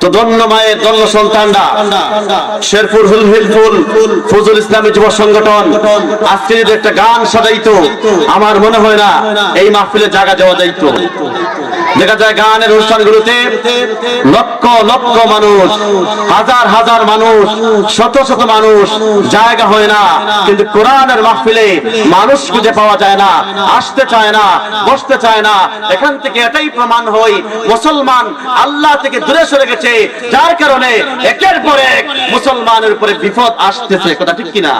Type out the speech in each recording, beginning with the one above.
তো ধন্য মায়ের, ধন্য সন্তানরা। শেরপুর হুল হিলফুল ফজল ইসলামী যুব সংগঠন, আজকে যদি একটা গান সাজাইতো, আমার মনে হয় না এই মাহফিলে জায়গা দেওয়া যাইতো। দেখা যায় গানের অনুষ্ঠানগুলোতে লক্ষ লক্ষ মানুষ, হাজার হাজার মানুষ, শত শত মানুষ জায়গা হয় না। কিন্তু কোরআনের মাহফিলে মানুষ খুঁজে পাওয়া যায় না, আসতে চায় না, বসতে চায় না। এখান থেকে এটাই প্রমাণ হয়, মুসলমান আল্লাহ থেকে দূরে সরে গেছে। যার কারণে একের পর এক মুসলমানের উপরে বিপদ আসতেছে। কথা ঠিক কিনা?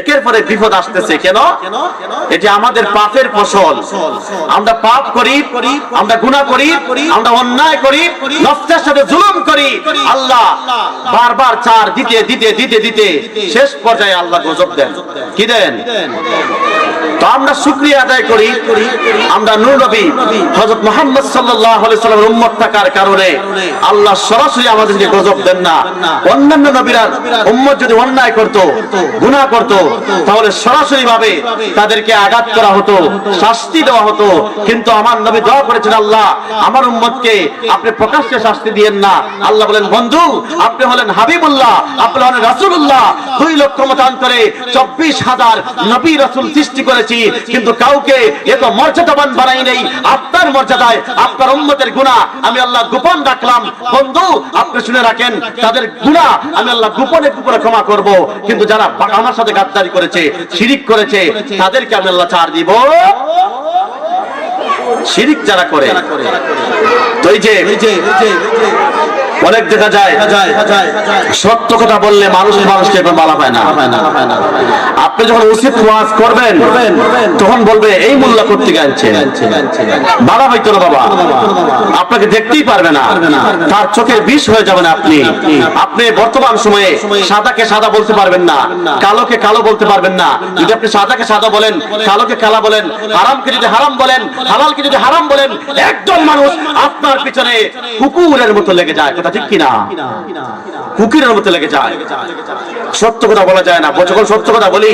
একের পরে বিপদ আসতেছে। কেন? এটি আমাদের পাপের ফসল। আমরা পাপ করি আমরা গুনাহ করি, আমরা অন্যায় করি, নফসের সাথে জুলুম করি। আল্লাহ বারবার চার দিতে দিতে দিতে দিতে, শেষ পর্যায়ে আল্লাহ গজব দেন। কি দেন? আমরা শুকরিয়া আদায় করি, আমরা নূর নবী হযরত মুহাম্মদ সাল্লামের উম্মত থাকার কারণে আল্লাহ সরাসরি আমাদেরকে গজব দেন না। অন্যান্য নবীরা উম্মত যদি অন্যায় করত, গুনাহ করত, তাহলে সরাসরি ভাবে তাদেরকে আঘাত করা হতো, শাস্তি দেওয়া হতো। কিন্তু আমার নবী দোয়া করেছেন, আল্লাহ, আমার উম্মতকে আপনি প্রকাশ্যে শাস্তি দিয়েন না। আল্লাহ বলেন, বন্ধু, আপনি হলেন হাবিবুল্লাহ, আপনি হলেন রাসূলুল্লাহ। দুই লক্ষ মতান্তরে চব্বিশ হাজার নবী রাসূল সৃষ্টি করেছি কিন্তু কাউকে এত মর্যাদাবান বানাই নেই। আপনার মর্যাদায়, আপনার উম্মতের গুণা আমি আল্লাহ গোপন রাখলাম। বন্ধু, আপনি শুনে রাখেন, তাদের গুণা আমি আল্লাহ গোপনে গোপনে ক্ষমা করব। কিন্তু যারা আমার সাথে গাদ্দারি করেছে, শিরিক করেছে, তাদেরকে আমি আল্লাহ ছাড় দিব। শিরিক যারা করে, তো এই যে অনেক দেখা যায়, সত্য কথা বললে মানুষ মানুষকে এবার মালা পায় না। আপনি যখন উচিত ওয়াজ করবেন, তখন বলবে, এই মোল্লা করতে গেছে বাড়া হইতো না বাবা। আপনাকে দেখতেই পারবে না। তার চোখের বিষ হয়ে যাবেন আপনি। আপনি বর্তমান সময়ে সাদাকে সাদা বলতে পারবেন না, কালোকে কালো বলতে পারবেন না। যদি আপনি সাদাকে সাদা বলেন, কালোকে কালা বলেন, হারামকে যদি হারাম বলেন, হালালকে যদি হারাম বলেন একজন মানুষ আপনার পিছনে কুকুরের মতো লেগে যায় কথা ঠিক কিনা? কুকুরের মতো লেগে যায়। সত্য কথা বলা যায় না। যখন সত্য কথা বলি।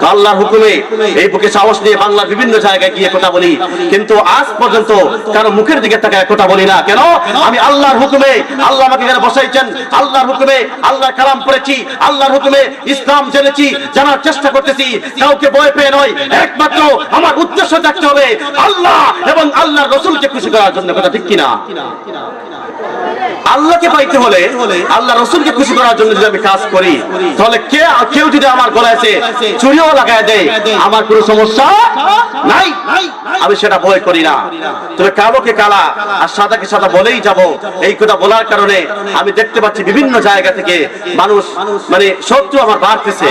তো আল্লাহর হুকুমে এই বুকে সাহস নিয়ে বাংলার বিভিন্ন জায়গায় গিয়ে কথা বলি। কিন্তু আজ পর্যন্ত কারও মুখের দিকে তাকায় কথা বলি না। কেন? আমি আল্লাহর হুকুমে আল্লাহ আমাকে এখানে বসাইছেন। আল্লাহর হুকুমে আল্লাহর কালাম পড়েছি। আল্লাহর হুকুমে ইসলাম জেনেছি, জানার চেষ্টা করতেছি। কাউকে ভয় পেয়ে নয়। একমাত্র আমার উদ্দেশ্য থাকতে হবে আল্লাহ এবং আল্লাহর রসুলকে খুশি করার জন্য। কথা ঠিক কিনা? আল্লাহকে পাইতে হলে আল্লাহ রসুলকে খুশি করার জন্য যদি আমি কাজ করি, তাহলে কে, কেউ যদি আমার গলায় চুরিও লাগায় দেয়, আমার কোনো সমস্যা নাই। আমি সেটা ভয় করি না। তবে কালোকে কালা আর সাদাকে সাদা বলেই যাব। এই কথা বলার কারণে আমি দেখতে পাচ্ছি বিভিন্ন জায়গা থেকে মানুষ মানে শত্রু আমার বাড়তেছে।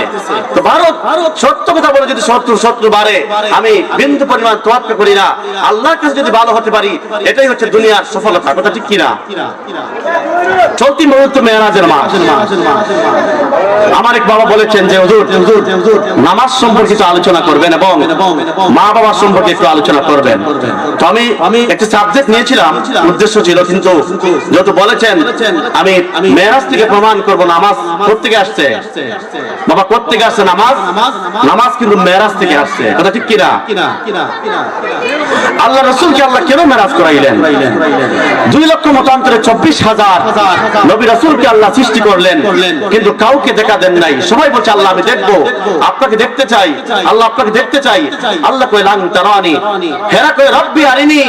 তো ভারত, সত্য কথা বলে যদি শত্রু শত্রু বাড়ে, আমি বিন্দু পরিমাণ তোয়াক্কা করি না। আল্লাহর কাছে যদি ভালো হতে পারি, এটাই হচ্ছে দুনিয়ার সফলতা। কথা ঠিক কিনা? চলতি মুহূর্ত মেয়ারাজের মাস। আমার এক বাবা বলেছেন যে, হুজুর, নামাজ সম্পর্কে কিছু আলোচনা করবেন এবং মা বাবার সম্পর্কে একটু আলোচনা করবেন। তো আমি একটা সাবজেক্ট নিয়েছিলাম, উদ্দেশ্য ছিল, কিন্তু যেহেতু বলেছেন, আমি মেয়ারাজ থেকে প্রমাণ করব, নামাজ কোথেকে আসছে? বাবা কোথেকে আসছে নামাজ? নামাজ কিন্তু মেয়ারাজ থেকে আসছে। কথা ঠিক কিনা? আল্লাহ রসুলকে আল্লাহ কেন মেরাজ করাইলেন? দুই লক্ষ মতান্তরে চব্বিশ হাজার নবী রাসুলকে আল্লাহ সৃষ্টি করলেন, কিন্তু কাউকে দেখা দেন নাই। সবাই বলছে, আল্লাহ, আমি দেখব। আপনাকে দেখতে চাই। আল্লাহ আপনাকে দেখতে চাই। আল্লাহ কই লাং তারানি। হেরা কই রব্বি আরিনি।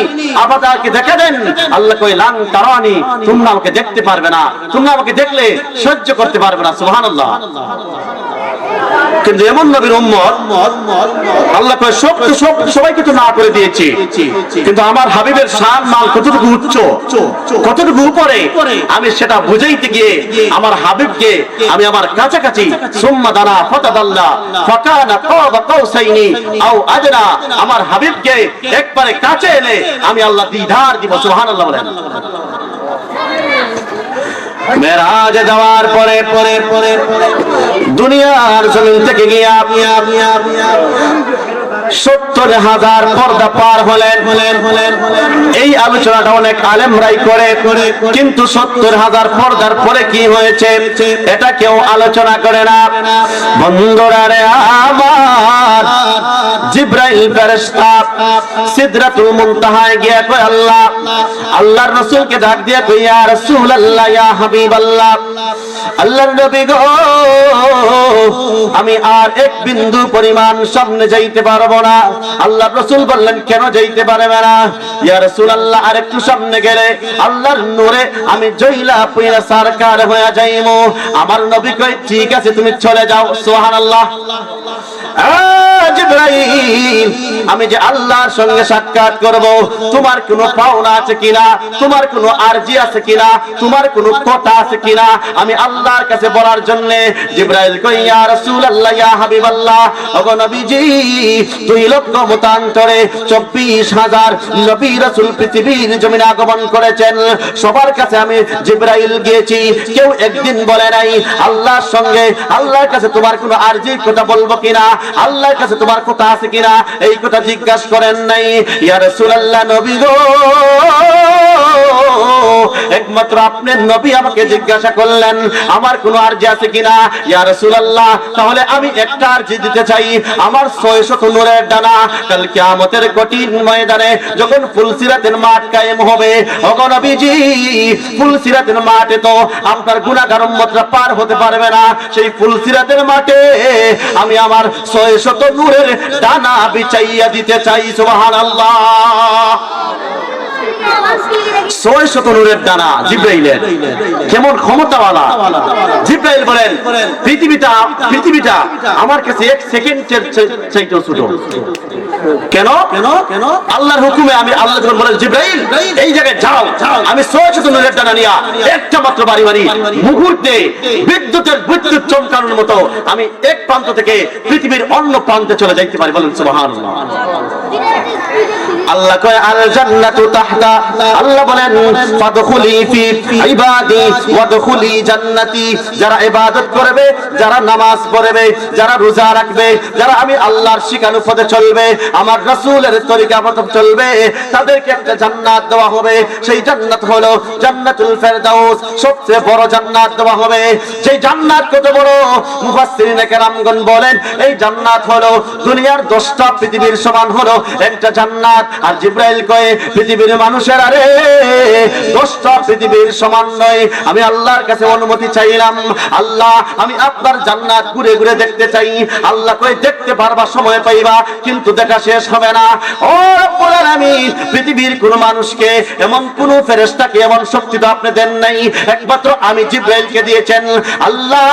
আবাদাকে দেখা দেন? আল্লাহ কই লাং তারানি। তোমরা আমাকে দেখতে পারবে না। তোমরা আমাকে দেখলে সহ্য করতে পারবে না। সুবহানাল্লাহ। কিন্তু এমন নবীর উম্মত আল্লাহ সব সবাইকে তো না করে দিয়েছি। কিন্তু আমার হাবিবের শান মাল কতটুকু উচ্চ, কতটুকু উপরে, আমি সেটা বুঝাইতে গিয়ে আমার হাবিবকে আমি আমার কাছাকাছি সুম্মা দানা ফতাদাল্লা, ফাকানা কাবা কাউসাইনি আও আদনা, আমার হাবিবকে একবারে কাছে এনে আমি আল্লাহ দিদার দিব, সুবহানাল্লাহ বলেন। মেরাজে যাওয়ার পরে পরে পরে দুনিয়ার জমিন থেকে গিয়া সত্তর হাজার পর্দা পার হলেন হলেন হলেন। এই আলোচনাটা অনেক আলেমরাই করে, কিন্তু সত্তর হাজার পর্দার পরে কি হয়েছে, এটা কেউ আলোচনা করে না। বন্ধুরা রে আমার জিব্রাইল ফেরেশতা সিদরাতুল মুনতাহায় গিয়া কয়, আল্লাহ, আল্লাহর রাসূলকে ডাক দিয়া কই, ইয়া রাসূলুল্লাহ, ইয়া হাবিবাল্লাহ, আল্লাহর নবী গো, আমি আর এক বিন্দু পরিমাণ সামনে যাইতে পারব না। আল্লাহর রাসূল বললেন, কেন যাইতে পারবে না? ইয়া রাসূলুল্লাহ, আর একটু সামনে গেলে আল্লাহর নূরে আমি জইলা পুইরা সরকার হয়ে যাইমু। আমার নবী কয়, ঠিক আছে, তুমি চলে যাও। সুবহানাল্লাহ। আমি যে আল্লাহর সঙ্গে সাক্ষাৎ করব, তোমার কোনো পাওনা আছে কিনা? তোমার কোনো আরজি আছে কিনা? তোমার কোনো কথা আছে কিনা? আমি আল্লাহর কাছে বলার জন্য জিব্রাইল কই, ইয়া রাসূলুল্লাহ, ইয়া হাবিবাল্লাহ, ওগো নবীজি, দুই লক্ষ মতান্তরে চব্বিশ হাজার নবী রাসূল পৃথিবীর জমিনে আগমন করেছেন। সবার কাছে আমি জিব্রাইল গিয়েছি, কেউ একদিন বলে নাই, আল্লাহর সঙ্গে, আল্লাহর কাছে তোমার কোনো আরজির কথা বলব কিনা? আল্লাহর কাছে তোমার কথা আছে কিনা? এই কথা জিজ্ঞাসা করেন নাই। ইয়া রাসূলুল্লাহ নবী গো। একমাত্র আপনার নবী আমাকে জিজ্ঞাসা করলেন, আমার কোনো আরজি আছে কিনা? ইয়া রাসূলুল্লাহ, তাহলে আমি একটা আরজি দিতে চাই। আমার 600 নূরের ডানা কাল কিয়ামতের কঠিন ময়দানে যখন ফুলসিরাতের মাঠ কায়েম হবে। ওগো নবীজি, ফুলসিরাতের মাঠে তো আপনার গুনাহগার উম্মতরা পার হতে পারবে না। সেই ফুলসিরাতের মাঠে আমি আমার 600 নূরের ডানা বিছাইয়া দিতে চাই, সুবহানাল্লাহ। ছয় শত নূরের জিব্রাইলের। কেমন ক্ষমতাওয়ালা। জিব্রাইল বলেন পৃথিবীটা পৃথিবীটা আমার কাছে এক সেকেন্ডের চাইতেও ছোট। কেন? কেন? আল্লাহর হুকুমে আমি আল্লাহ যখন বলেন জিব্রাইল এই জায়গায় যাও আমি ছয় শত নূরের নিয়া একটা মাত্র বাড়ি বাড়ি। মুহূর্তে বিদ্যুতের বিদ্যুৎ চমকানোর মতো আমি এক প্রান্ত থেকে পৃথিবীর অন্য প্রান্তে চলে যাইতে পারি বলেন সুবহানাল্লাহ। আল্লাহ কয় আল জান্নাতু তাহতা। আল্লাহ বলেন, ফাদখুলি ফি ইবাদি, ওয়াদখুলি জান্নাতি। যারা ইবাদত করবে, যারা নামাজ পড়বে, যারা রোজা রাখবে, যারা আমি আল্লাহর শিখানো পথে চলবে, আমার রাসূলের তরিকা মতো চলবে, তাদেরকে একটা জান্নাত দেওয়া হবে। সেই জান্নাত হলো জান্নাতুল ফেরদাউস। সবচেয়ে বড় জান্নাত দেওয়া হবে। সেই জান্নাত কত বড়? মুফাসসিরিন কেরামগণ বলেন, এই জান্নাত হলো দুনিয়ার দশটা পৃথিবীর সমান হলো একটা জান্নাত। আর জিব্রাইল কয়ে, পৃথিবীর মানুষের আরে দশটা পৃথিবীর সমান নয়। আমি আল্লাহর কাছে অনুমতি চাইলাম। আল্লাহ, আমি আপনার জান্নাত ঘুরে ঘুরে দেখতে চাই। আল্লাহ কয়ে, দেখতে পারবা, সময় পাইবা, কিন্তু দেখা শেষ হবে না। ও আলামিন, পৃথিবীর কোন মানুষকে, এমন কোন ফেরেশতাকে এমন শক্তি তো আপনি দেন নাই। একমাত্র আমি জিব্রাইলকে দিয়েছেন। আল্লাহ,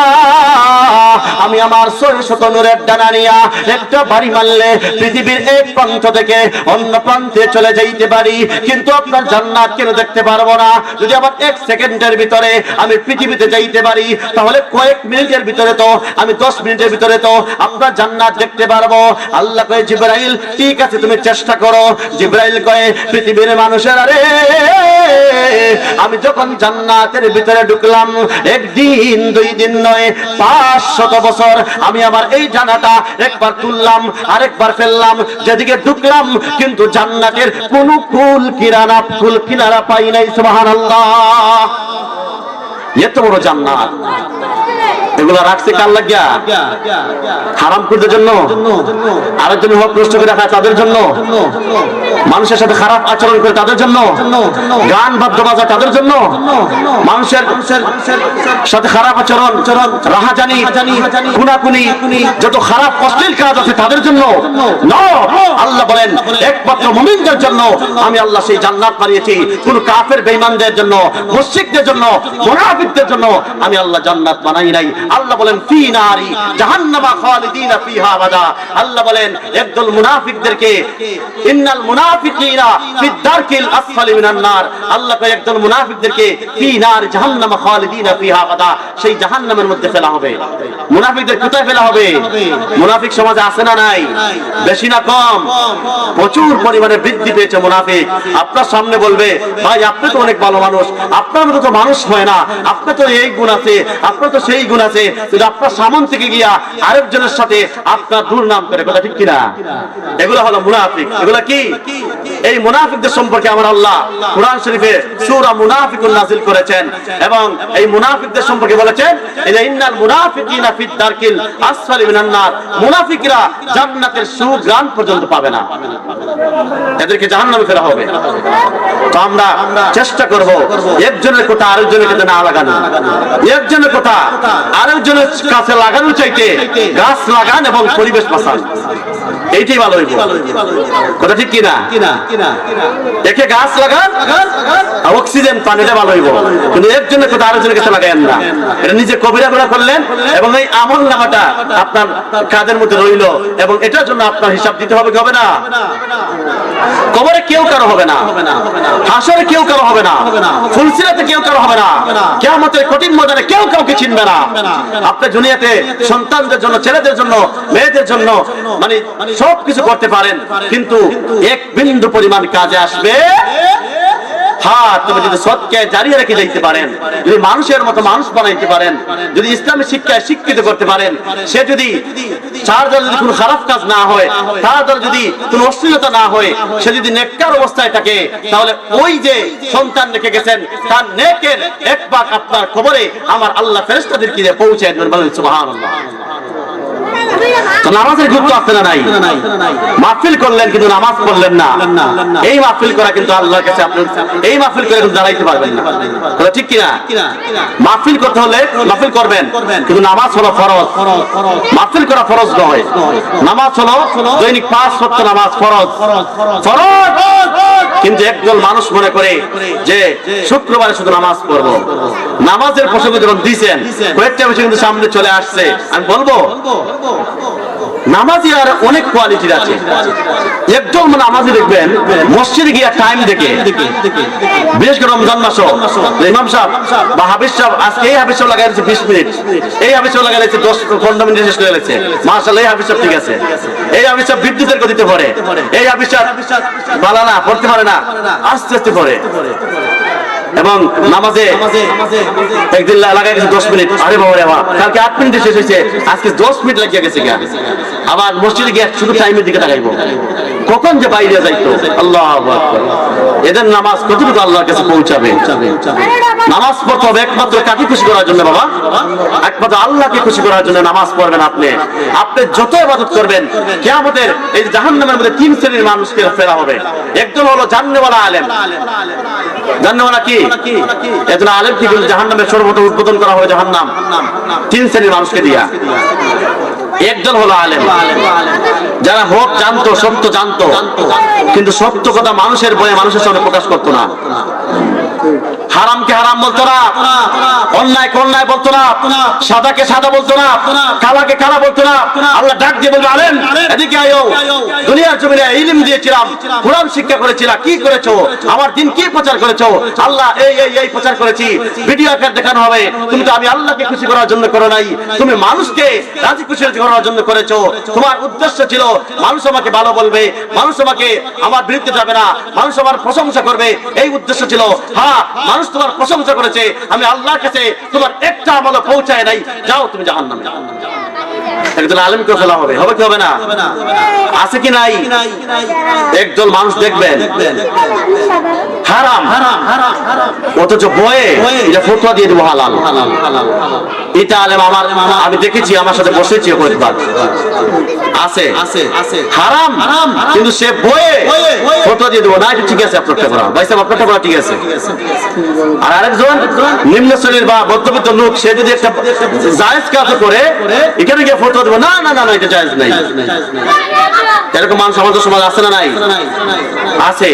আমি আমার ছয় শত নূরের ডানা নিয়া একটা বাড়ি মারলে পৃথিবীর এক প্রান্ত থেকে অন্য প্রান্তে চলে যাইতে পারি, কিন্তু আপনার জান্নাত কেন দেখতে পারব না? যদি আমার এক সেকেন্ডের ভিতরে আমি পৃথিবীতে যাইতে পারি, তাহলে কয়েক মিনিটের ভিতরে তো, আমি দশ মিনিটের ভিতরে তো আপনার জান্নাত দেখতে পারব। আল্লাহ কয়ে, জিব্রাইল, ঠিক আছে, তুমি চেষ্টা করো। জিব্রাইল কয়ে, পৃথিবীর মানুষের, আরে, আমি যখন জান্নাতের ভিতরে ঢুকলাম, একদিন, দুই দিন নয়, পাঁচ শত বছর আমি আমার এই জানাটা একবার তুললাম, আরেকবার ফেললাম, যেদিকে ঢুকলাম, কিন্তু জান্নাতের কোন কুল কিরানা কুল কিনারা পাই নাই সুবহানাল্লাহ। এত বড় জান্নাত। এগুলো রাখছে কার লাগিয়া? হারাম করতে জন্য? আরেকজন নষ্ট করে রাখা তাদের জন্য? মানুষের সাথে খারাপ আচরণ করে তাদের জন্য? গান বাদ্য বাজা তাদের জন্য? মানুষের সাথে খারাপ আচরণ, রাহাজানি, খুনাখুনি, যত খারাপ, অশ্লীল কাজ আছে তাদের জন্য? আল্লাহ বলেন, একমাত্র মুমিনদের জন্য আমি আল্লাহ সেই জান্নাত বানিয়েছি। কোন কাফের বেঈমানদের জন্য, মুশরিকদের জন্য, মুনাফিকদের জন্য আমি আল্লাহ জান্নাত বানাই নাই। আল্লাহ বলেন, ফি নারি, জাহান্নামা খালিদিনা ফিহা আবাদা আল্লাহ বলেন, একদল মুনাফিকদেরকে, ইন্নাল মুনাফিকিনা ফিদ দারকিল আসফালি মিনান নার। আল্লাহ কয়, একদল মুনাফিকদেরকে, ফি নার জাহান্নামা খালিদিনা ফিহা আবাদা সেই জাহান্নামের মধ্যে ফেলা হবে। মুনাফিকদের কোথায় ফেলা হবে? মুনাফিক সমাজে আছে না নাই? বেশি না কম? প্রচুর পরিমাণে বৃদ্ধি পেয়েছে মুনাফিক। আপনার সামনে বলবে, ভাই, আপনি তো অনেক ভালো মানুষ। আপনার মতো তো মানুষ হয় না। আপনার তো এই গুণ আছে, আপনার তো সেই গুণ আছে। আছে কিন্তু আপনার সামন থেকে গিয়া আরেকজনের সাথে আপনার দুর্নাম করে, কথা ঠিক কিনা? এগুলো হলো মুনাফিক। এগুলো কি? এই মুনাফিকদের সম্পর্কে আমার আল্লাহ কোরআন শরীফে সূরা মুনাফিকুন নাযিল করেছেন এবং এই মুনাফিকদের সম্পর্কে বলেছেন ইন্নাল মুনাফিকিনা ফিদ দারকিল আসফালি মিনান নার। মুনাফিকরা জান্নাতের সুগ্রাণ পর্যন্ত পাবে না। এদেরকে জাহান্নামে ফেরা হবে। তো আমরা চেষ্টা করব, একজনের কথা আরেকজনের কাছে না লাগানো। একজনের কথা আরেকজনের কাছে লাগানোর চাইতে গাছ লাগান এবং পরিবেশ বাঁচান। এইটাই ভালো হইব। কথা ঠিক কিনা? একে গাছ লাগান, অক্সিজেন, পানিটা ভালো হইব। কিন্তু একজনের কথা আরেকজনের কাছে লাগাইন না। এটা নিজে কবিরা গুণা করলেন এবং এই আমল নামাটা আপনার কাজের মধ্যে রইল এবং এটার জন্য আপনার হিসাব দিতে হবে কি হবে না? কবরে কেউ কারও হবে না। হাসরে কেউ কারও হবে না। ফুলসিরাতে কেউ কারও হবে না। কেয়ামতের কঠিন ময়দানে কেউ কাউকে চিনবে না। আপনি দুনিয়াতে সন্তানদের জন্য ছেলেদের জন্য মেয়েদের জন্য মানে সব কিছু করতে পারেন। কিন্তু এক বিন্দু পরিমাণ কাজে আসবে তুমি যদি সৎকে জারিয়ে রেখে যাইতে পারেন, যদি মানুষের মতো মানুষ বানাইতে পারেন, যদি ইসলামী শিক্ষায় শিক্ষিত করতে পারেন, সে যদি তার দ্বারা যদি কোনো খারাপ কাজ না হয়, তার যদি কোনো অশ্লীলতা না হয়, সে যদি নেককার অবস্থায় থাকে, তাহলে ওই যে সন্তান রেখে গেছেন, তার নেকের এক পাক আপনার খবরে আমার আল্লাহ ফেরেস্তাদেরকে পৌঁছে বলেন নামাজের গুরুত্ব আছে না নাই? মাহফিল করলেন কিন্তু নামাজ পড়লেন না। এই মাহফিল করা কিন্তু আল্লাহর কাছে আপনি এই মাহফিল করে কিন্তু দাঁড়াইতে পারবেন না। কথা ঠিক কিনা? মাহফিল করতে হলে মাহফিল করবেন, কিন্তু নামাজ হলো ফরজ। মাহফিল করা ফরজ নয়। নামাজ হলো দৈনিক পাঁচ সত্য নামাজ ফরজ ফরজ। কিন্তু একদল মানুষ মনে করে যে শুক্রবারে শুধু নামাজ পড়ব। নামাজের প্রসঙ্গ যখন দিয়েছেন, কয়েকটা বিষয় কিন্তু সামনে চলে আসছে। আমি বলব নামাজি আর অনেক কোয়ালিটির আছে। একদম নামাজি দেখবেন, মসজিদে গিয়ে টাইম দেখে। বিশেষ করে রমজান মাস ইমাম সাহেব, বা হাবিজ সাহেব আজকে এই হাবিজ সাহেব লাগাই দিচ্ছে বিশ মিনিট। এই হাবিজ সাহেব লাগাই দিচ্ছে দশ, পনেরো মিনিট শেষ করে গেছে। মার্শাল এই হাবিজ সাহেব ঠিক আছে। এই হাবিজ সাহেব বিদ্যুতের গতিতে পড়ে। এই হাবিজ সাহেব বালা না, পড়তে পারে না। আস্তে আস্তে পড়ে। এবং নামাজে একদিন লাগাই গেছে দশ মিনিট। আরে বাবা রে কালকে আট মিনিটে শেষ হয়েছে, আজকে দশ মিনিট লাগিয়ে গেছে গিয়া আবার মসজিদে গিয়ে শুধু টাইমের দিকে তাকাইবো। কখন যে বাইরে যাইতো, আল্লাহ এদের নামাজ কতটুকু আল্লাহর কাছে পৌঁছাবে? নামাজ পড়তে হবে একমাত্র কাকে খুশি করার জন্য বাবা? একমাত্র আল্লাহকে খুশি করার জন্য নামাজ পড়বেন আপনি। আপনি যত ইবাদত করবেন, কিয়ামতের এই জাহান্নামের মধ্যে তিন শ্রেণির মানুষকে ফেরা হবে। একজন হলো জান্নেওয়ালা আলেম। জান্নেওয়ালা কি? একজন আলেম কি জাহান্নামের সর্বপ্রথম উদ্বোধন করা হবে জাহান্নাম। তিন শ্রেণির মানুষকে দিয়া। একজন হলো আলেম। যারা হক জানতো, সত্য জানতো। কিন্তু সত্য কথা মানুষের বয়ে মানুষের সামনে প্রকাশ করতো না। হারামকে হারাম বলতো না। অন্যায় বলতো না। সাদাকে সাদা বলতো না। কালাকে কালা বলতো না। আল্লাহ ডাক দিয়ে বলবে আলেন এদিকে আয়ো। দুনিয়ার জমিনে ইলিম দিয়েছিলাম, কোরআন শিক্ষা করেছিলাম, কি করেছ? আমার দিন কি প্রচার করেছ? আল্লাহ, এই এই এই প্রচার করেছি। ভিডিও আকার দেখানো হবে। তুমি তো আমি আল্লাহকে খুশি করার জন্য করো নাই। তুমি মানুষকে রাজি খুশি করার জন্য করেছ। তোমার উদ্দেশ্য ছিল, মানুষ আমাকে ভালো বলবে। মানুষ আমাকে আমার বিরুদ্ধে যাবে না। মানুষ আমার প্রশংসা করবে। এই উদ্দেশ্য ছিল হ্যাঁ মানুষ তোমার প্রশংসা করেছে, আমি আল্লাহর কাছে তোমার একটা আমল পৌঁছায় নাই। যাও তুমি জাহান নামে একজন আলেমকে ফেলা হবে। হবে কি হবে না? আছে কি নাই? একজন মানুষ দেখবেন। হারাম। অথচ বয়ে এটা ফটোয়া দিয়ে দেবো হালাল। এটা আলেম আমার আমি দেখেছি আমার সাথে বসেছি কয়েকবার। আছে। হারাম। কিন্তু সে বয়ে ফটো দিয়ে দেবো। না এটা ঠিক আছে আপনারটা করা ভাই সাহেব আপনারটা করা ঠিক আছে। আর আরেকজন নিম্ন শ্রেণির বা মধ্যবিত্ত লোক সে যদি একটা জায়েজ কাজ করে এখানে গিয়ে ফটো দেবো। না না না এটা জায়েজ নাই। এরকম মানুষ আমাদের সমাজ আছে না নাই? আছে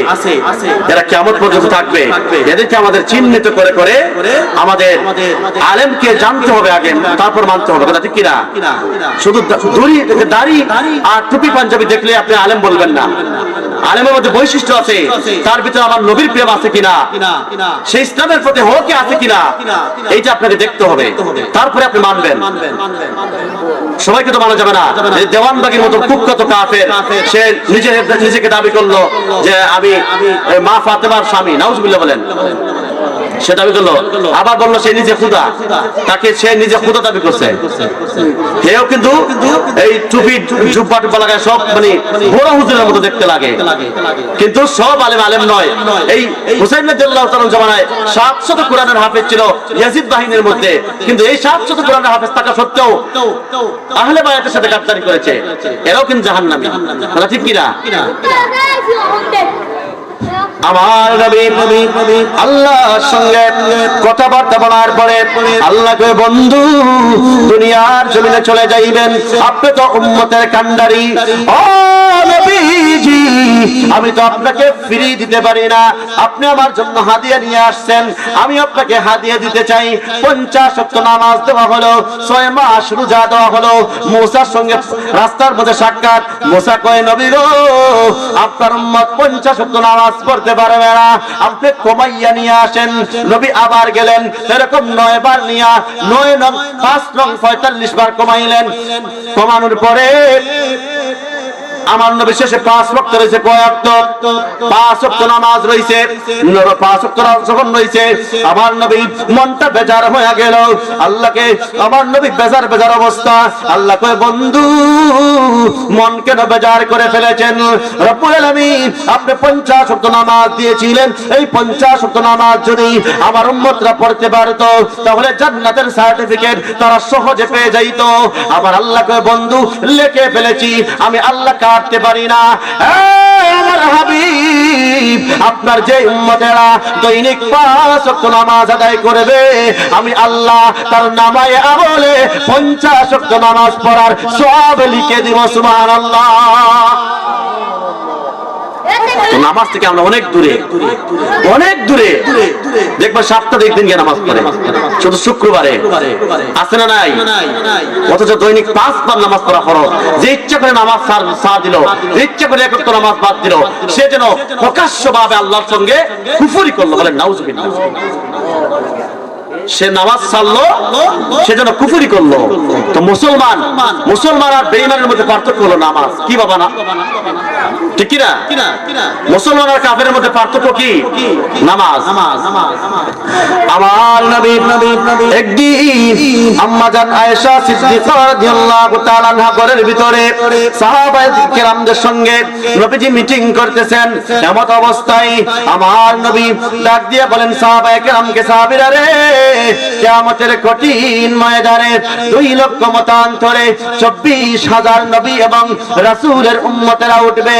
এরা কেমন পর্যন্ত থাকবে এদেরকে আমাদের চিহ্নিত করে করে আমাদের আলেমকে জানতে হবে আগে তারপর মানতে হবে। কথা ঠিক কিনা? শুধু দড়ি দাড়ি আর টুপি পাঞ্জাবি দেখলে আপনি আলেম বলবেন না। আলেমের মধ্যে বৈশিষ্ট্য আছে। তার ভিতরে আমার নবীর প্রেম আছে কিনা? সেই ইসলামের প্রতি হকে আছে কিনা? এইটা আপনাকে দেখতে হবে। তারপরে আপনি মানবেন। সবাইকে তো মানা যাবে না। যে দেওয়ানবাগির মতো কুখ্যাত কাফের, সে নিজে নিজেকে দাবি করল যে আমি মা ফাতেমার স্বামী। নাউজুবিল্লাহ বলেন। সে দাবি করল। আবার বলল সে নিজে খুদা তাকে সে নিজে খুদা দাবি করছে। কেউ কিন্তু এই টুপি, জুব্বা টুব্বা লাগায় সব মানে বড় হুজুরের মতো দেখতে লাগে। কিন্তু সব আলেম আলেম নয়। এই হুসাইন রাদিয়াল্লাহু তাআলা জামানায় 700 কোরআনের হাফেজ ছিল ইয়াজিদ বাহিনীর মধ্যে। কিন্তু এই 700 কোরআনের হাফেজ থাকা সত্ত্বেও আহলে বায়াতের সাথে গাদ্দারি করেছে। এরাও কিন্তু জাহান্নামী। কথা ঠিক কিনা? আমার নবী নবী আল্লাহর সঙ্গে কথাবার্তা বলার পরে আল্লাহকে বন্ধু দুনিয়ার জমিনে চলে যাইবেন। আপনি তো উম্মতের কান্ডারি ও নবীজি আমি তো আপনাকে ফিরিয়ে দিতে পারি না। আপনি আমার জন্য হাদিয়া নিয়ে আসছেন। আমি আপনাকে হাদিয়া দিতে চাই। পঞ্চাশ শক্ত নামাজ দেওয়া হলো, ছয় মাস রোজা দেওয়া হলো। মুসার সঙ্গে রাস্তার মধ্যে সাক্ষাৎ। মুসা কয়, নবী গো, আপনার উম্মত পঞ্চাশ শক্ত নামাজ পড়তে পারবে না। আপনি কমাইয়া নিয়ে আসেন। নবী আবার গেলেন। এরকম নয় বার নিয়া নয় নং, পাঁচ নং, পঁয়তাল্লিশ বার কমাইলেন। কমানোর পরে আমার নবী শেষে পাঁচ ওয়াক্ত রয়েছে কয়েক পাঁচ ওয়াক্ত নামাজ রয়েছে। পাঁচ নামাজ যখন রয়েছে, আমার নবী মনটা বেজার হয়ে গেল। আল্লাহকে, আমার নবী বেজার বেজার অবস্থা। আল্লাহ কয়, বন্ধু, মন কেন বেজার করে ফেলেছেন? রব্বুল আলামিন, আপনি 50 ওয়াক্ত নামাজ দিয়েছিলেন। এই 50 ওয়াক্ত নামাজ যদি আমার উম্মতরা পড়তে পারতো, তাহলে জান্নাতের সার্টিফিকেট তারা সহজে পেয়ে যাইতো। আমার আল্লাহ কয়, বন্ধু, লেখে ফেলেছি। আমি আল্লাহ কাটতে পারি না। আমার হাবিব, আপনার যে উম্মতেরা দৈনিক পাঁচ ওয়াক্ত নামাজ আদায় করবে, আমি আল্লাহ তার নামায় আমলে পঞ্চাশ ওয়াক্ত নামাজ পড়ার সব লিখে দিব, সুবহানাল্লাহ। নামাজ থেকে আমরা অনেক দূরে অনেক দূরে। দেখব সপ্তাহে একদিন গিয়ে নামাজ পড়ে। শুধু শুক্রবারে। আছে না নাই? অথচ দৈনিক পাঁচবার নামাজ পড়া ফরজ। যে ইচ্ছা করে নামাজ সার দিল, যে ইচ্ছা করে একত্র নামাজ বাদ দিল, সে যেন প্রকাশ্য ভাবে আল্লাহর সঙ্গে কুফুরি করল বলে নাউজুবিল্লাহ। সে নামাজ ছাড়লো, সে যেন কুফুরি করল। তো মুসলমান মুসলমান আর বেইমানের মধ্যে পার্থক্য হলো নামাজ। কি বাবা না? ঠিক কিনা? মুসলমান আর কাফের মধ্যে পার্থক্য কি? নামাজ। আমার নবী একদিন আয়েশা সিদ্দিকা রাদিয়াল্লাহু তাআলা ভিতরে সাহাবায়ে কিরামদের সঙ্গে নবীজি মিটিং করতেছেন। এমত অবস্থায় আমার নবী ডাক দিয়ে বলেন, সাহাবায়ে কিরামকে সাহাবীরা রে কিয়ামতের কঠিন ময়দানে দুই লক্ষ মতান্তরে চব্বিশ হাজার নবী এবং রাসূলের উঠবে।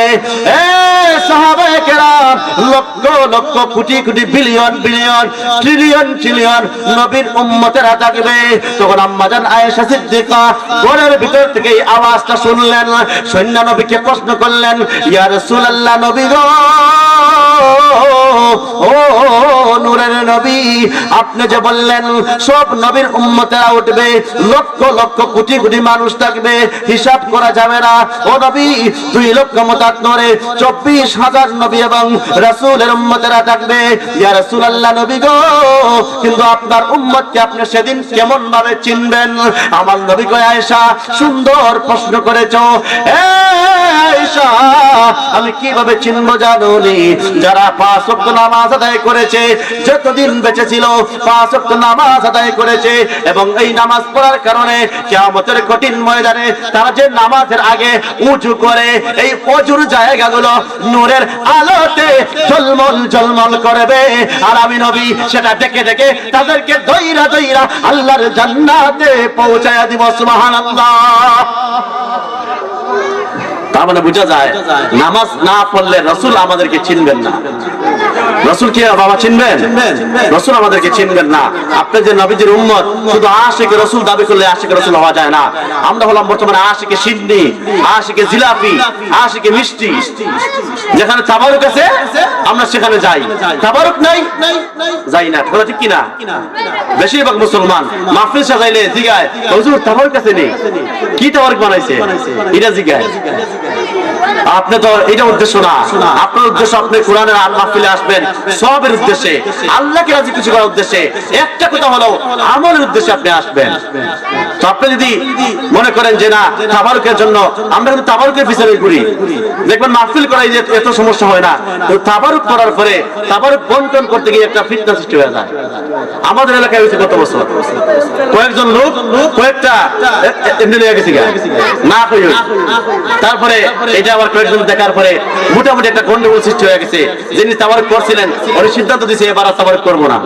Lakh lakh crore crore billion billion trillion trillion নবীর উম্মতেরা থাকবে। তখন আম্মাজান আয়েশা সিদ্দিকা ঘরের ভিতর থেকে আওয়াজটা শুনলেন, সৈন্য নবীকে প্রশ্ন করলেন, ইয়া রাসূলুল্লাহ নবী গো! ও নূরের নবী, আপনি যে বললেন, সব নবীর উম্মতেরা উঠবে, লক্ষ লক্ষ কোটি কোটি মানুষ থাকবে, হিসাব করা যাবে না। ও নবী, দুই লক্ষ মতাত্তরে চব্বিশ হাজার নবী এবং রাসূলের উম্মতেরা থাকবে। ইয়া রাসূলুল্লাহ নবী গো, কিন্তু আপনার উম্মতকে আপনি সেদিন কেমন ভাবে চিনবেন? আমার নবী গো আয়েশা, সুন্দর প্রশ্ন করেছ। এ আমি কীভাবে চিনবো জানুনি? যারা পাঁচ ওয়াক্ত নামাজ আদায় করেছে, যতদিন বেঁচে ছিল, পাঁচ ওয়াক্ত নামাজ আদায় করেছে এবং এই নামাজ পড়ার কারণে কিয়ামতের কঠিন ময়দানে তারা যে নামাজের আগে উঁচু করে, এই অজুর জায়গাগুলো নূরের আলোতে ঝলমল ঝলমল করবে। আর আমি নবী, সেটা দেখে দেখে তাদেরকে দইরা দইরা আল্লাহর জান্নাতে পৌঁছায়া দিব, সুবহানাল্লাহ। তার মানে বোঝা যায় নামাজ না পড়লে রসুল আমাদেরকে চিনবেন না। রসুল কি বাবা চিনবেন? রসুল আমাদেরকে চিনবেন না। আপনি যে নবীজির উম্মত, শুধু আশিকে রসুল দাবি করলে আশিকে রসুল হওয়া যায় না। আমরা হলাম বর্তমানে আশিকে সিন্নি, আশিকে জিলাপি, আশিকে মিষ্টি। যেখানে তাবারুক আছে, আমরা সেখানে যাই। তাবারুক নাই? যাই না। কথা ঠিক কিনা? বেশিরভাগ মুসলমান মাহফিল সাজাইলে জিগায়, হুজুর, তাবারুক আছে নেই কি তাবারুক বানাইছে? এটা জিগায়। আপনি তো, এটা উদ্দেশ্য না। আপনার উদ্দেশ্য আপনি কোরআনের আল মাহফিলে আসবেন সবের উদ্দেশ্যে। আল্লাহকে রাজি খুশি করার উদ্দেশ্যে। একটা কথা হলো, আমলের উদ্দেশ্যে আপনি আসবেন। তো আপনি যদি মনে করেন যে না, তাবারুকের জন্য আমরা কিন্তু তাবারুকের পিছনে ঘুরি। দেখবেন মাহফিল করাই যে এত সমস্যা হয় না। তো তাবারুক করার পরে তাবারুক বন্টন করতে গিয়ে একটা ফিটনেস সৃষ্টি হয়ে যায়। আমাদের এলাকায় হয়েছে গত বছর। কয়েকজন লোক, কয়েকটা এমনি লেগে গেছে না কই তারপরে এটা আবার কয়েকজন দেখার পরে মোটামুটি একটা গন্ডগোল সৃষ্টি হয়ে গেছে। যিনি তাবারুক করছিলেন উনি সিদ্ধান্ত দিয়েছে এবার তাবারুক করব না।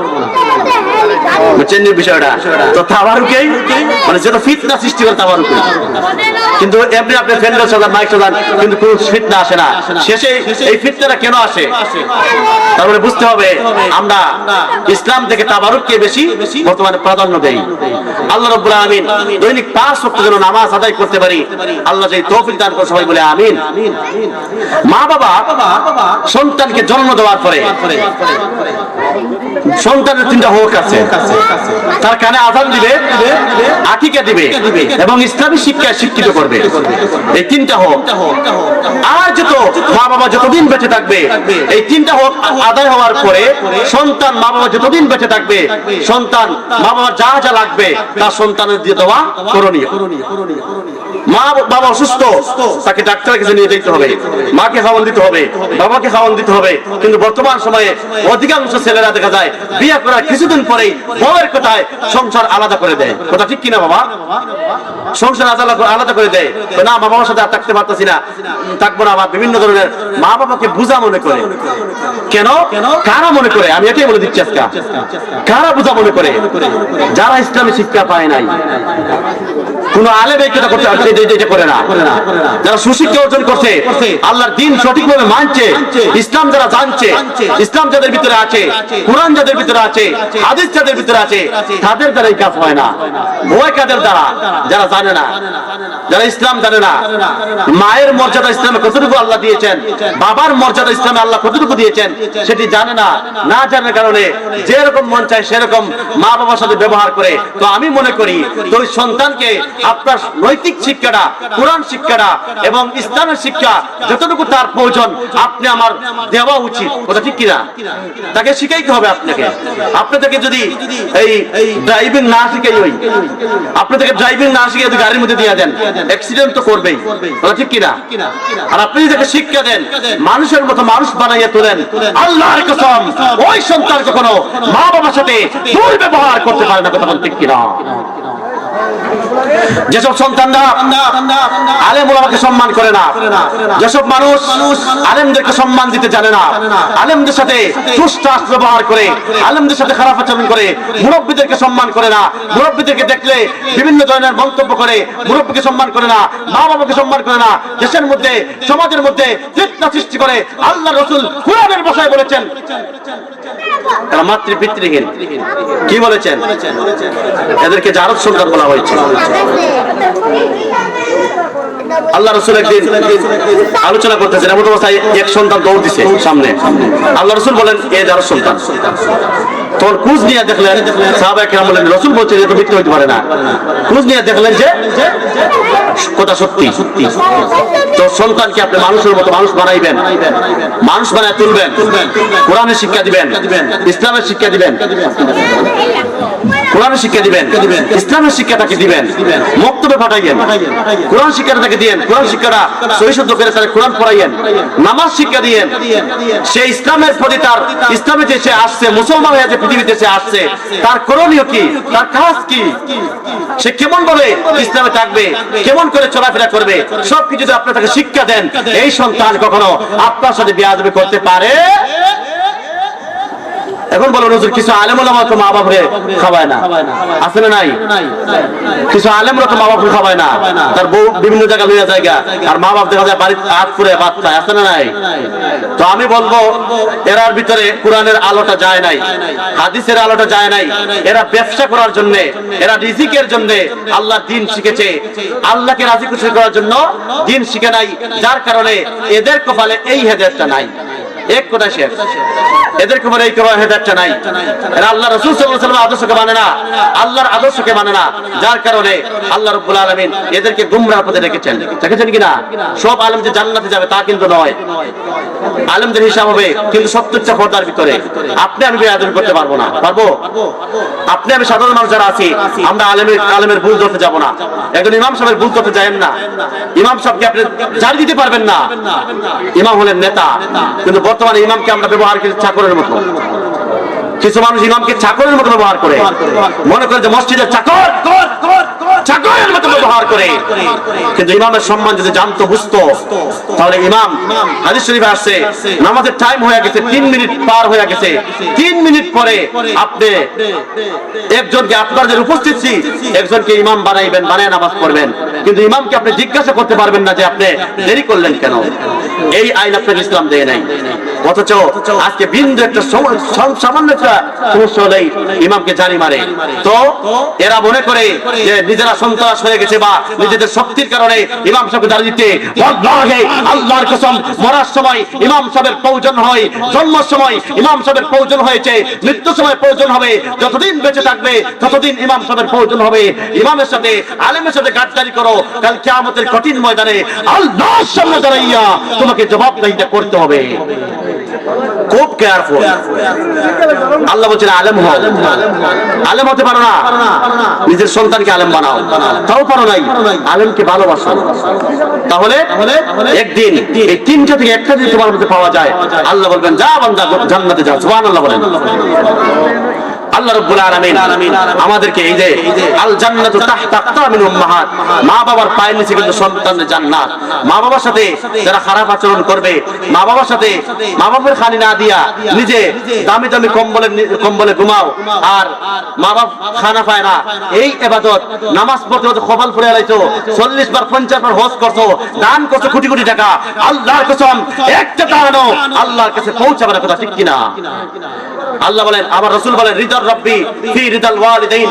মানে আমরা ইসলাম থেকে তাবারুককে বেশি বর্তমানে প্রাধান্য দেই। আল্লাহ রব্বুল আমিন দৈনিক পাঁচ ওয়াক্ত যেন নামাজ আদায় করতে পারি, আল্লাহ যে তৌফিক দান করে সবাই বলে আমিন। মা বাবা সন্তানকে জন্ম দেওয়ার পরে, সন্তানের তিনটা হোক আছে। তার কানে আজান দিবে আকিকা দিবে এবং ইসলামী শিক্ষায় শিক্ষিত করবে। এই তিনটা হোক। আর যত মা বাবা যতদিন বেঁচে থাকবে এই তিনটা হোক আদায় হওয়ার পরে সন্তান মা বাবা যতদিন বেঁচে থাকবে সন্তান মা বাবা যা যা লাগবে তা সন্তানের দিয়ে দেওয়া করণীয়। মা বাবা অসুস্থ তাকে ডাক্তারের কাছে নিয়ে যেতে হবে মাকে খাওয়ান দিতে হবে বাবাকে খাওয়ান দিতে হবে। কিন্তু বর্তমান সময়ে অধিকাংশ ছেলেরা দেখা যায় বিয়ে করার কিছুদিন পরেই বউয়ের কথায় সংসার আলাদা করে দেয়। কথা ঠিক কিনা বাবা? সংসার আলাদা আলাদা করে দেয়। না, মা বাবার সাথে আর থাকতে পারতেছি না। থাকব না বা বিভিন্ন ধরনের মা বাবাকে বুঝা মনে করে। কেন? কারা মনে করে? আমি এটাই বলে দিচ্ছি আজকে। কারা বুঝা মনে করে? যারা ইসলামী শিক্ষা পায় নাই। কোন আলেম এই করতে এটা- এটা- এটা করে না। যারা সুশিক্ষা অর্জন করছে, আল্লাহর দিন সঠিকভাবে মানছে, ইসলাম যারা জানছে, ইসলাম যাদের ভিতরে আছে, কোরআন যাদের ভিতরে আছে, হাদিস যাদের ভিতরে আছে, তাদের দ্বারা এই কাজ হয় না। ভয় কাদের দ্বারা? যারা জানে না। যারা ইসলাম জানে না, মায়ের মর্যাদা ইসলামে কতটুকু আল্লাহ দিয়েছেন, বাবার মর্যাদা ইসলামে আল্লাহ কতটুকু দিয়েছেন, সেটি জানে না। না জানার কারণে যেরকম মন চায় সেরকম মা বাবার সাথে ব্যবহার করে। তো আমি মনে করি তো ওই সন্তানকে আপনার নৈতিক শিক্ষাটা, কোরআন শিক্ষাটা এবং ইসলামের শিক্ষা যতটুকু তার প্রয়োজন, আপনি আমার দেওয়া উচিত। কথা ঠিক কিনা? তাকে শিখাইতে হবে আপনাকে। আপনি তাকে যদি এই ড্রাইভিং না শিখাই ওই আপনি তাকে ড্রাইভিং না শিখে যদি গাড়ির মধ্যে দিয়ে দেন অ্যাক্সিডেন্ট তো করবেই। ঠিক কিনা? আর আপনি যদি তাকে শিক্ষা দেন, মানুষের মতো মানুষ বানাইয়া তোলেন, আল্লাহর কসম, ওই সন্তান কখনো মা বাবার সাথে দুর্ব্যবহার করতে পারে না, কথা বলতে কিনা? যেসব সন্তানরা আলেম ওলামাকে সম্মান করে না, যেসব মানুষ আলেমদেরকে সম্মান দিতে জানে না, আলেমদের সাথে সুস্টাস ব্যবহার করে, আলেমদের সাথে খারাপ আচরণ করে, মুরব্বীদেরকে সম্মান করে না, মুরব্বীদেরকে দেখলে বিভিন্ন ধরনের মন্তব্য করে, মুরব্বীকে সম্মান করে না মা বাবাকে সম্মান করে না, দেশের মধ্যে, সমাজের মধ্যে ফিতনা সৃষ্টি করে, আল্লাহ রসুল কোরআনের ভাষায় বলেছেন। তারা মাতৃ পিতৃহীন কি বলেছেন? এদেরকে জারদ সন্তান বলা হয়েছে। আল্লাহ রসুল একদিন আলোচনা করতেছেন, এমন অবস্থায় এক সন্তান দৌড় দিছে সামনে। আল্লাহ রসুল বলেন, এ যার সন্তান তোর কুজ নিয়ে দেখলেন সাহাবা কেরাম বলেন, রসুল বলছে যে তো মৃত্যু হইতে পারে না। কুজ নিয়ে দেখলেন যে কথা সত্যি। সত্যি তো সন্তানকে আপনি মানুষের মতো মানুষ বানাইবেন? মানুষ বানায় তুলবেন। কোরআনের শিক্ষা দিবেন। ইসলামের শিক্ষা দিবেন। কোরআনের শিক্ষা দিবেন। ইসলামের শিক্ষা তাকে দিবেন। মক্তবে পাঠাইয়েন। কোরআন শিক্ষাটা তাকে দিয়েন। কোরআন শিক্ষাটা সহি শুদ্ধ করে তাকে কোরআন পড়াইয়েন। নামাজ শিক্ষা দিয়েন। সে ইসলামের প্রতি তার ইসলামে যে সে আসছে, মুসলমান হয়ে যে দেশে আসছে, তার করণীয় কি? তার কাজ কি? সে কেমন ভাবে ইসলামে থাকবে? কেমন করে চলাফেরা করবে? সবকিছু যদি তাকে শিক্ষা দেন, এই সন্তান কখনো আপনার সাথে বিয়াজবে করতে পারে? এখন বলো নজর কিছু আলেম ওলামা তো মা বাপরে খাওয়ায় না। আছে না নাই? কিছু আলেম তো মা বাপরে খাওয়ায় না। তার বউ বিভিন্ন জায়গা লইয়া জায়গা আর মা বাপ দেখা যায় বাড়িতে হাত ভাত খায় আছে না নাই? তো আমি বলব এরার ভিতরে কোরআনের আলোটা যায় নাই হাদিসের আলোটা যায় নাই। এরা ব্যবসা করার জন্য এরা রিজিকের জন্য আল্লাহ দিন শিখেছে। আল্লাহকে রাজি খুশি করার জন্য দিন শিখে নাই। যার কারণে এদের কপালে এই হেদায়তটা নাই। এক কথায় শেষ। এই নাই। এরা আল্লাহ রসুল সাল্লাহ আদর্শকে মানে না। আল্লাহর আদর্শকে মানে না। যার কারণে আল্লাহ রব্বুল আলমিন এদেরকে পথে রেখেছেন। দেখেছেন কিনা? সব আলম যে জান্নাতে যাবে তা কিন্তু নয়। আলেমদের হিসাব হবে কিন্তু পর্দার ভিতরে। আপনি আমি বেয়াদবি করতে পারব না। পারব? আপনি আমি সাধারণ মানুষ যারা আছি, আমরা আলেমের আলেমের ভুল ধরতে যাব না। একজন ইমাম সাহেবের ভুল ধরতে যাবেন না। ইমাম সাহেবকে আপনি জারি দিতে পারবেন না। ইমাম হলেন নেতা। কিন্তু বর্তমানে ইমামকে আমরা ব্যবহার করি চাকরের মতো। কিছু মানুষ ইমামকে চাকরের মতো ব্যবহার করে। মনে করে যে মসজিদের চাকর চাকরের মতো ব্যবহার করে। কিন্তু ইমামের সম্মান যদি জানতো বুঝতো তাহলে ইমাম হাদিস শরীফে আসছে নামাজের টাইম হয়ে গেছে তিন মিনিট পার হয়ে গেছে। তিন মিনিট পরে আপনি একজনকে আপনার যে উপস্থিতি একজনকে ইমাম বানাইবেন বানায় নামাজ পড়বেন। কিন্তু ইমামকে আপনি জিজ্ঞাসা করতে পারবেন না যে আপনি দেরি করলেন কেন। এই আইন আপনার ইসলাম দেয় নাই। অথচ আজকে বিন্দু একটা সম- সম- সামান্য একটা ইমামকে জানি মারে। তো এরা মনে করে যে নিজেরা সন্ত্রাস হয়ে গেছে বা নিজেদের শক্তির কারণে ইমাম দিতে আল্লাহর কসম, মরার সময় ইমাম সাহেবের প্রয়োজন হয় সময় ইমাম সাহেবের প্রয়োজন হয়েছে, মৃত্যুর সময় প্রয়োজন হবে, যতদিন বেঁচে থাকবে ততদিন ইমাম সাহেবের প্রয়োজন হবে। ইমামের সাথে, আলেমের সাথে গাদ্দারি করো, কাল কঠিন ময়দানে আল্লাহর সামনে দাঁড়াইয়া তোমাকে জবাবদাহিতা করতে হবে। খুব কেয়ারফুল আল্লাহ বলছেন, আলেম হও। আলেম হতে পারো না। নিজের সন্তানকে আলেম বানাও। তাও পারো নাই। আলেমকে ভালোবাসো। তাহলে একদিন এই তিনটা থেকে একটা যদি তোমার মধ্যে পাওয়া যায়। আল্লাহ বলবেন, যা বান্দা জান্নাতে যাও। সুবহানাল্লাহ বলেন। আল্লাহ রাব্বুল আলামিন আমাদেরকে এই যে আল জান্নাতু তাহতা আকতামিন উম্মাহাত মা বাবার পায়ের নিচে কিন্তু সন্তানের জান্নাত। মা বাবার সাথে যারা খারাপ আচরণ করবে মা বাবার সাথে মা বাবার খানি না দিয়া নিজে দামি দামি কম্বলে কম্বলে ঘুমাও, আর মা বাপ খানা পায় না। এই এবাদত, নামাজ পড়তে পড়তে কপাল ফুলে আলাইছো, চল্লিশ বার, পঞ্চাশ বার হজ করছ, দান করছ কোটি কোটি টাকা, আল্লাহর কসম, একটা দানও আল্লাহর কাছে পৌঁছাবে না কথা ঠিক কিনা? আল্লাহ বলেন আমার রসুল বলেন রব্বি, ফি রিদাল ওয়ালিদাইন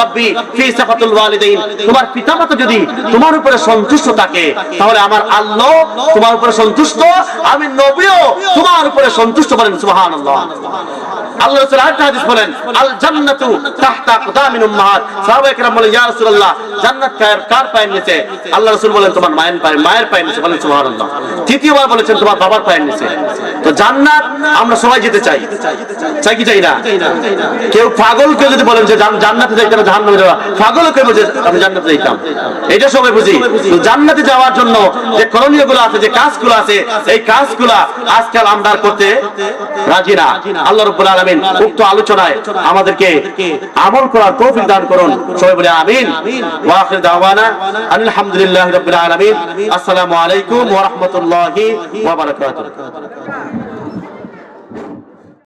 রব্বি, ফি সাফাতুল ওয়ালিদাইন। তোমার পিতামাতা যদি তোমার উপরে সন্তুষ্ট থাকে, তাহলে আমার আল্লাহ তোমার উপরে সন্তুষ্ট, আমি নবীও তোমার উপরে সন্তুষ্ট বলেন, সুবহানাল্লাহ। আল্লাহ রাসূল আরেকটা হাদিস বলেন, আল জান্নাতু তাহতা উম্মাহাত। সাহাবায়ে কেরাম বলেন, ইয়া রাসূলুল্লাহ, জান্নাত কার কার পায়ের নিচে? আল্লাহ রাসূল বলেন, তোমার মায়ের পায়ের মায়ের পায়ের নিচে বলেন, সুবহানাল্লাহ। তৃতীয়বার বলেছেন, তোমার বাবার পায়ের নিচে। তো জান্নাত আমরা সবাই যেতে চাই। চাই কি চাই না? কেউ পাগলকে যদি বলেন যে জান্নাতে যাইতে না জাহান্নামে যাওয়া? পাগলও কেউ বলছে আমি জান্নাতে যাইতাম। এটা সবাই বুঝি। জান্নাতে যাওয়ার জন্য যে করণীয়গুলো আছে, যে কাজগুলো আছে, এই কাজগুলা আজকাল আমরা করতে রাজি না। আল্লাহ রব্বুল আলামিন উক্ত আলোচনায় আমাদেরকে আমল করার তৌফিক দান করুন। সবাই বলে আমিন। ওয়া আখির দাওয়ানা আলহামদুলিল্লাহি রাব্বিল আলামিন। আসসালামু আলাইকুম ওয়া রাহমাতুল্লাহি ওয়া বারাকাতুহু।